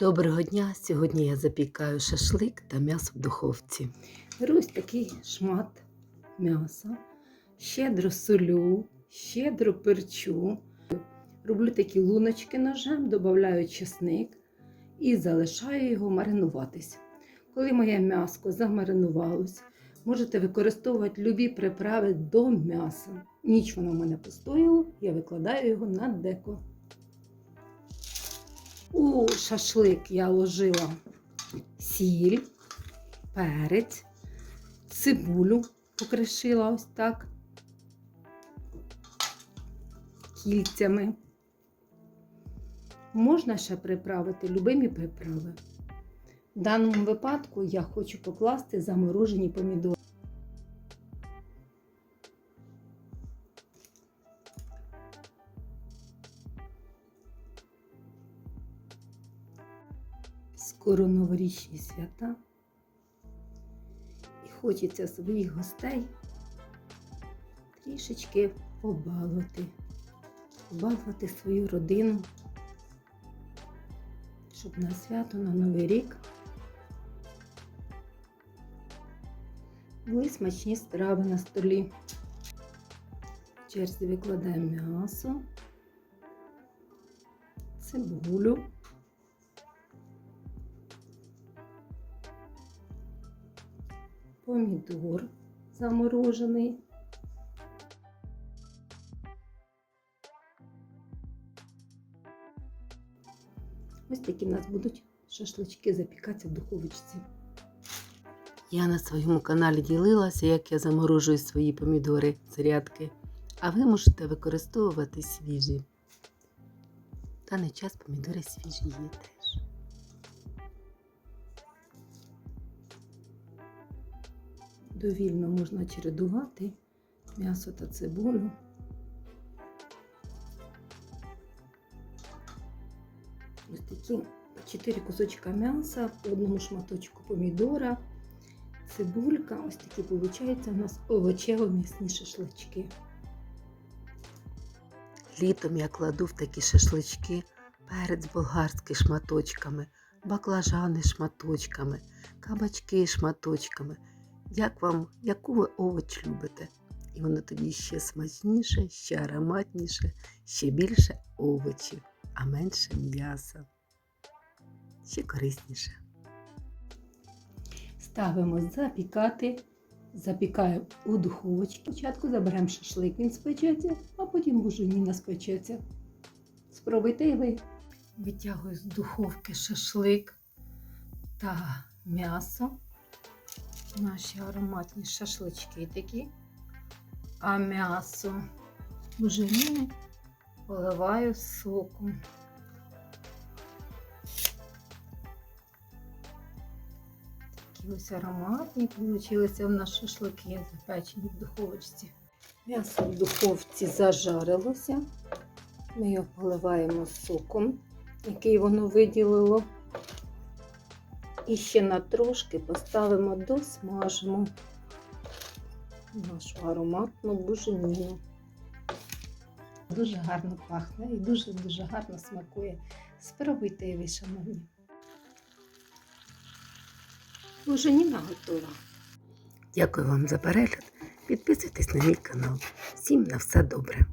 Доброго дня! Сьогодні я запікаю шашлик та м'ясо в духовці. Беру ось такий шмат м'яса, щедро солю, щедро перчу. Роблю такі луночки ножем, додаю чесник і залишаю його маринуватись. Коли моє м'ясо замаринувалось, можете використовувати любі приправи до м'яса. Ніч воно в мене постояло, я викладаю його на деко. У шашлик я ложила сіль, перець, цибулю покришила ось так кільцями. Можна ще приправити любимі приправи. В даному випадку я хочу покласти заморожені помідори. Скоро новорічні свята. І хочеться своїх гостей трішечки побалувати, побалувати свою родину, щоб на свято, на Новий рік були смачні страви на столі. В черзі викладаємо м'ясо, цибулю. Помідор заморожений. Ось такі в нас будуть шашлички запікатися в духовочці. Я на своєму каналі ділилася, як я заморожую свої помідори зарядки, а ви можете використовувати свіжі. В даний час помідори свіжі є Довільно можна чередувати м'ясо та цибулю. Ось такі 4 кусочка м'яса, по одному шматочку помідора, цибулька. Ось такі виходить у нас овочево-м'ясні шашлички. Літом я кладу в такі шашлички перець болгарський шматочками, баклажани шматочками, кабачки шматочками як вам, яку ви овоч любите. І воно тоді ще смачніше, ще ароматніше, ще більше овочів, а менше м'яса. Ще корисніше. Ставимо запікати. Запікаю у духовочці. Спочатку заберемо шашлик, він спечеться, а потім буженіна спечеться. Спробуйте і ви. Витягую з духовки шашлик та м'ясо наші ароматні шашлички такі, а м'ясо буженіни поливаю соком. Такі ось ароматні получилися в нас шашлики запечені в духовочці. М'ясо в духовці зажарилося. Ми його поливаємо соком, який воно виділило. І ще на трошки поставимо досмажимо нашу ароматну буженіну. Дуже гарно пахне і дуже-дуже гарно смакує. Спробуйте і ви, шановні. Буженіна готова. Дякую вам за перегляд. Підписуйтесь на мій канал. Всім на все добре.